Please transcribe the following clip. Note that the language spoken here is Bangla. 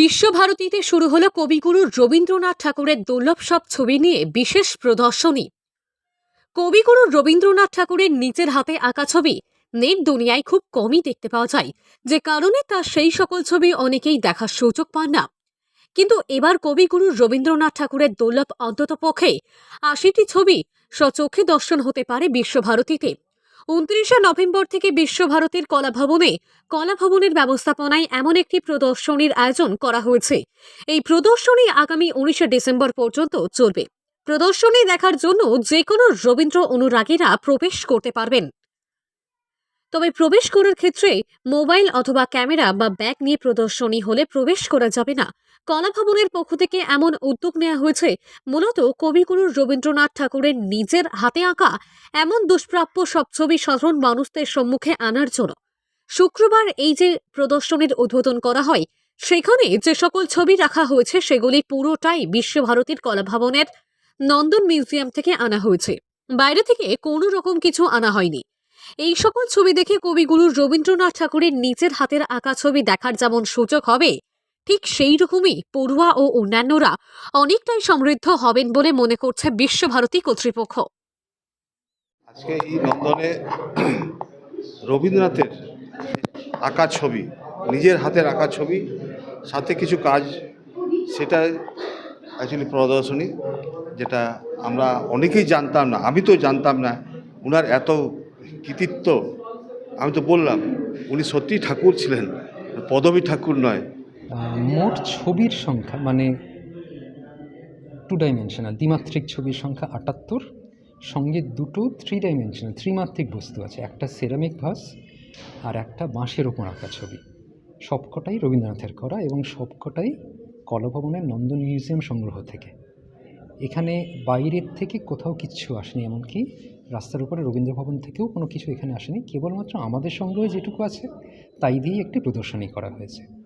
বিশ্বভারতীতে শুরু হলো কবিগুরু রবীন্দ্রনাথ ঠাকুরের দুর্লভ সব ছবি নিয়ে বিশেষ প্রদর্শনী। কবিগুরু রবীন্দ্রনাথ ঠাকুরের নিজের হাতে আঁকা ছবি নেট দুনিয়ায় খুব কমই দেখতে পাওয়া যায়, যে কারণে তার সেই সকল ছবি অনেকেই দেখার সুযোগ পান না। কিন্তু এবার কবিগুরু রবীন্দ্রনাথ ঠাকুরের দুর্লভ অন্ততপক্ষে আশিটি ছবি স্বচক্ষে দর্শন হতে পারে বিশ্বভারতীতে। উনত্রিশে নভেম্বর থেকে বিশ্বভারতীর কলাভবনে, কলাভবনের ব্যবস্থাপনায় এমন একটি প্রদর্শনীর আয়োজন করা হয়েছে। এই প্রদর্শনী আগামী উনিশে ডিসেম্বর পর্যন্ত চলবে। প্রদর্শনী দেখার জন্য যে কোনো রবীন্দ্র অনুরাগীরা প্রবেশ করতে পারবেন। তবে প্রবেশ করার ক্ষেত্রে মোবাইল অথবা ক্যামেরা বা ব্যাগ নিয়ে প্রদর্শনী হলে প্রবেশ করা যাবে না। কলাভবনের পক্ষ থেকে এমন উদ্যোগ নেওয়া হয়েছে। মূলত কবিগুরু রবীন্দ্রনাথ ঠাকুরের নিজের হাতে আঁকা এমন দুষ্প্রাপ্য সব ছবি সাধারণ মানুষদের সম্মুখে আনার জন্য। শুক্রবার এই যে প্রদর্শনীর উদ্বোধন করা হয়, সেখানে যে সকল ছবি রাখা হয়েছে সেগুলি পুরোটাই বিশ্বভারতীর কলাভবনের নন্দন মিউজিয়াম থেকে আনা হয়েছে। বাইরে থেকে কোনো রকম কিছু আনা হয়নি। এই সকল ছবি দেখে কবিগুরু রবীন্দ্রনাথ ঠাকুরের নিজের হাতের আঁকা ছবি দেখার যেমন সুযোগ হবে, ঠিক সেই রকমই পড়ুয়া ও অন্যান্যরা অনেকটাই সমৃদ্ধ হবেন বলে মনে করছে বিশ্বভারতী কর্তৃপক্ষ। আজকে এই নন্দনে রবীন্দ্রনাথের আঁকা ছবি, নিজের হাতের আঁকা ছবি, সাথে কিছু কাজ, সেটা অ্যাকচুয়ালি প্রদর্শনী, যেটা আমরা অনেকেই জানতাম না, আমি তো জানতাম না ওনার এত কৃতিত্ব। আমি তো বললাম, উনি সত্যিই ঠাকুর ছিলেন, পদবী ঠাকুর নয়। মোট ছবির সংখ্যা মানে টু ডাইমেনশনাল দ্বিমাত্রিক ছবির সংখ্যা আটাত্তর, সঙ্গে দুটো থ্রি ডাইমেনশনাল ত্রিমাত্রিক বস্তু আছে। একটা সেরামিক ভাস আর একটা বাঁশের ওপর আঁকা ছবি। সবকটাই রবীন্দ্রনাথের করা এবং সবকটাই কলভবনের নন্দন মিউজিয়াম সংগ্রহ থেকে। এখানে বাইরের থেকে কোথাও কিচ্ছু আসেনি, এমনকি রাস্তার উপরে রবীন্দ্রভবন থেকেও কোনো কিছু এখানে আসেনি। কেবলমাত্র আমাদের সংগ্রহে যেটুকু আছে, তাই দিয়েই একটি প্রদর্শনী করা হয়েছে।